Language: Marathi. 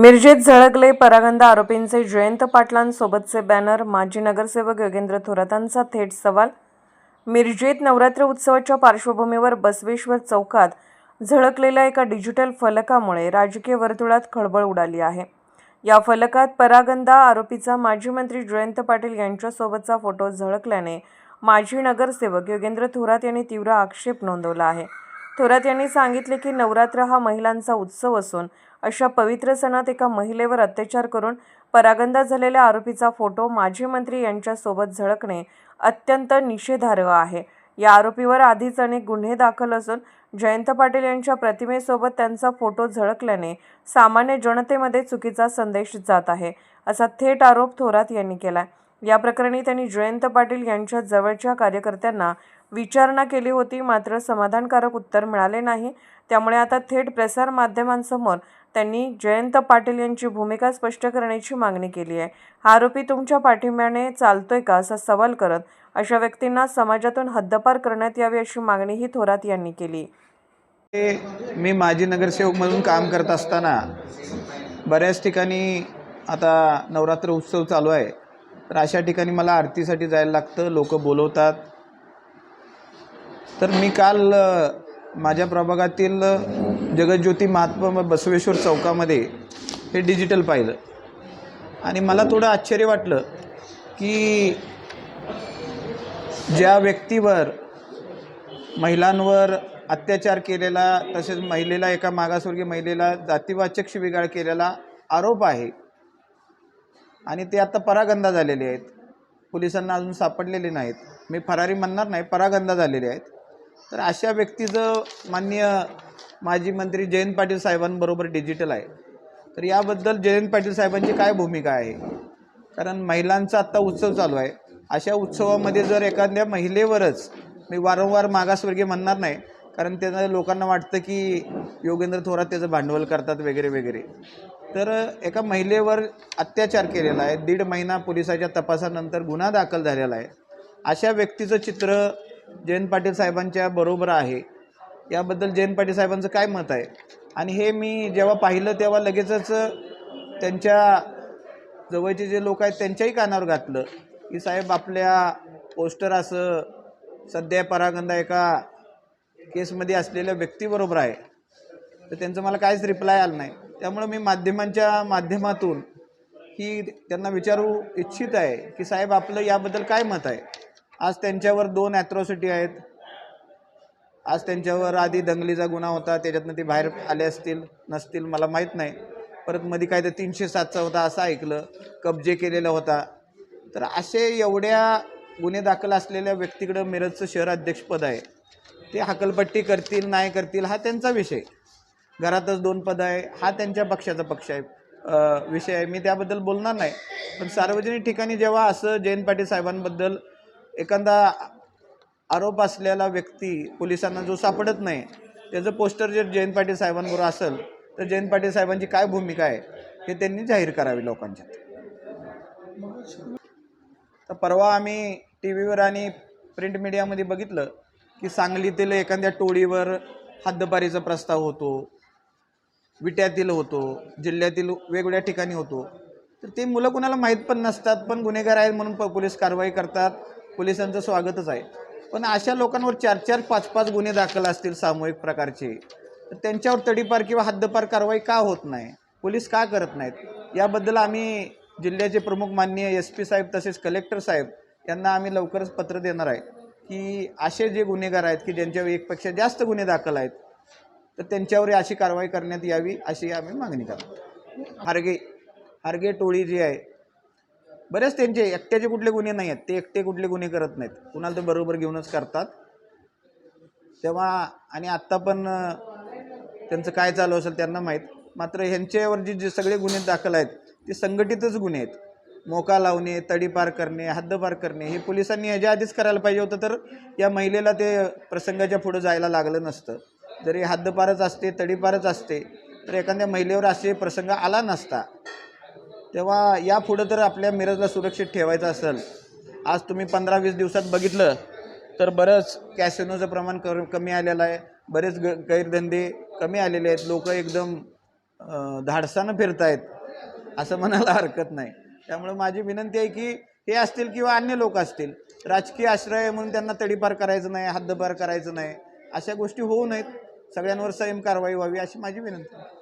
मिरजेत झळकले परागंदा आरोपींचे जयंत पाटलांसोबतचे बॅनर माजी नगरसेवक योगेंद्र थोरातांचा थेट सवाल. मिरजेत नवरात्र उत्सवाच्या पार्श्वभूमीवर बसवेश्वर चौकात झळकलेल्या एका डिजिटल फलकामुळे राजकीय वर्तुळात खळबळ उडाली आहे. या फलकात परागंदा आरोपीचा माजी मंत्री जयंत पाटील यांच्यासोबतचा फोटो झळकल्याने माजी नगरसेवक योगेंद्र थोरात यांनी तीव्र आक्षेप नोंदवला आहे. थोरात यांनी सांगितले की नवरात्र हा महिलांचा उत्सव असून अशा पवित्र सणात एका महिलेवर अत्याचार करून परागंदा झालेल्या आरोपीचा फोटो माजी मंत्री यांच्यासोबत झळकणे अत्यंत निषेधार्ह आहे. या आरोपीवर आधीच अनेक गुन्हे दाखल असून जयंत पाटील यांच्या प्रतिमेसोबत त्यांचा फोटो झळकल्याने सामान्य जनतेमध्ये चुकीचा संदेश जात आहे असा थेट आरोप थोरात यांनी केला या प्रकरणी त्यांनी जयंत पाटील यांच्या जवळच्या कार्यकर्त्यांना विचारणा केली होती. मात्र समाधानकारक उत्तर मिळाले नाही. त्यामुळे आता थेट प्रसार माध्यमांसमोर त्यांनी जयंत पाटील यांची भूमिका स्पष्ट करण्याची मागणी केली आहे. हा आरोपी तुमच्या पाठिंब्याने चालतोय का असा सवाल करत अशा व्यक्तींना समाजातून हद्दपार करण्यात यावी अशी मागणीही थोरात यांनी केली. मी माजी नगरसेवक म्हणून काम करत असताना बऱ्याच ठिकाणी आता नवरात्र उत्सव चालू आहे. तर अशा ठिकाणी मला आरतीसाठी जायला लागतं. लोक बोलवतात. तर मी काल माझ्या प्रभागातील जगज्योती महात्मा बसवेश्वर चौकामध्ये हे डिजिटल पाहिलं. आणि मला थोडं आश्चर्य वाटलं की ज्या व्यक्तीवर महिलांवर अत्याचार केलेला तसेच महिलेला एका मागासवर्गीय महिलेला जातीवाचक शिबिगाळ केलेला आरोप आहे आणि ते आता परागंदा झालेले आहेत. पोलिसांना अजून सापडलेले नाहीत. मी फरारी म्हणणार नाही परागंदा झालेले आहेत. तर अशा व्यक्तीचं मान्य माजी मंत्री जयंत पाटील साहेबांबरोबर डिजिटल आहे. तर याबद्दल जयंत पाटील साहेबांची काय भूमिका आहे? कारण महिलांचा आत्ता उत्सव चालू आहे. अशा उत्सवामध्ये जर एखाद्या महिलेवरच मी वारंवार मागासवर्गीय म्हणणार नाही कारण त्यांना लोकांना वाटतं की योगेंद्र थोरात त्याचं भांडवल करतात वगैरे वगैरे. तर एका महिलेवर अत्याचार केलेला आहे. दीड महिना पोलिसाच्या तपासानंतर गुन्हा दाखल झालेला आहे. अशा व्यक्तीचं चित्र जयंत पाटील साहेबांच्या बरोबर आहे. याबद्दल जयंत पाटील साहेबांचं काय मत आहे? आणि हे मी जेव्हा पाहिलं तेव्हा लगेचच त्यांच्या जवळचे जे लोक आहेत त्यांच्याही कानावर घातलं की साहेब आपल्या पोस्टर असं सध्या परागंदा एका केसमध्ये असलेल्या व्यक्तीबरोबर आहे. तर त्यांचं मला काहीच रिप्लाय आलं नाही. त्यामुळं मी माध्यमांच्या माध्यमातून ही त्यांना विचारू इच्छित आहे की साहेब आपलं याबद्दल काय मत आहे? आज त्यांच्यावर दोन ॲट्रॉसिटी आहेत. आज त्यांच्यावर आधी दंगलीचा गुन्हा होता त्याच्यातनं ते बाहेर आले असतील नसतील मला माहीत नाही. परत मध्ये काय तर तीनशे सातचा होता असं ऐकलं कब्जे केलेला होता. तर असे एवढ्या गुन्हे दाखल असलेल्या व्यक्तीकडं मिरजचं शहर अध्यक्षपद आहे. ते हकलपट्टी करतील नाही करतील हा त्यांचा विषय. घरातच दोन पद आहे हा त्यांच्या पक्षाचा पक्ष आहे. विषय आहे. मी त्याबद्दल बोलणार नाही. पण सार्वजनिक ठिकाणी जेव्हा असं जयंत पाटील साहेबांबद्दल एखादा आरोप असलेला व्यक्ती पोलिसांना जो सापडत नाही त्याचं पोस्टर जर जयंत पाटील साहेबांबरोबर असेल तर जयंत पाटील साहेबांची काय भूमिका आहे हे त्यांनी जाहीर करावी लोकांच्यात. तर परवा आम्ही टी व्हीवर आणि प्रिंट मीडियामध्ये बघितलं की सांगलीतील एखाद्या टोळीवर हद्दपारीचा प्रस्ताव होतो विट्यातील होतो जिल्ह्यातील वेगवेगळ्या ठिकाणी होतो. तर ते मुलं कुणाला माहीत पण नसतात पण गुन्हेगार आहेत म्हणून प पोलीस कारवाई करतात. पोलिसांचं स्वागतच आहे. पण अशा लोकांवर चार चार पाच पाच गुन्हे दाखल असतील सामूहिक प्रकारचे तर त्यांच्यावर तडीपार किंवा हद्दपार कारवाई का होत नाही? पोलीस का करत नाहीत? याबद्दल आम्ही जिल्ह्याचे प्रमुख माननीय एस पी साहेब तसेच कलेक्टर साहेब यांना आम्ही लवकरच पत्र देणार आहे की असे जे गुन्हेगार आहेत की ज्यांच्यावर एकपेक्षा जास्त गुन्हे दाखल आहेत तर त्यांच्यावर अशी कारवाई करण्यात यावी अशी आम्ही मागणी करतो. हारगे हारगे टोळी जी आहे बरेच त्यांचे एकट्याचे कुठले गुन्हे नाही आहेत ते एकटे कुठले गुन्हे करत नाहीत. कुणाला ते बरोबर घेऊनच करतात. तेव्हा आणि आत्ता पण त्यांचं काय चालू असेल त्यांना माहीत. मात्र ह्यांच्यावर जे जे सगळे गुन्हे दाखल आहेत ते संघटितच गुन्हे आहेत. मोका लावणे तडीपार करणे हद्दपार करणे हे पोलिसांनी ह्याच्या आधीच करायला पाहिजे होतं तर या महिलेला ते प्रसंगाच्या पुढं जायला लागलं नसतं. जरी हद्दपारच असते तडीपारच असते तर एखाद्या महिलेवर असे प्रसंग आला नसता. तेव्हा यापुढं तर आपल्या मिरजला सुरक्षित ठेवायचं असेल. आज तुम्ही पंधरा वीस दिवसात बघितलं तर बरंच कॅसिनोचं प्रमाण कर कमी आलेलं आहे. बरेच ग गैरधंदे कमी आलेले आहेत. लोक एकदम धाडसानं धाडसानं फिरतायत असं म्हणायला हरकत नाही. त्यामुळे माझी विनंती आहे की हे असतील किंवा अन्य लोक असतील राजकीय आश्रय म्हणून त्यांना तडीपार करायचं नाही हद्दपार करायचं नाही अशा गोष्टी होऊ नयेत. सगळ्यांवर संयम कारवाई व्हावी अशी माझी विनंती आहे.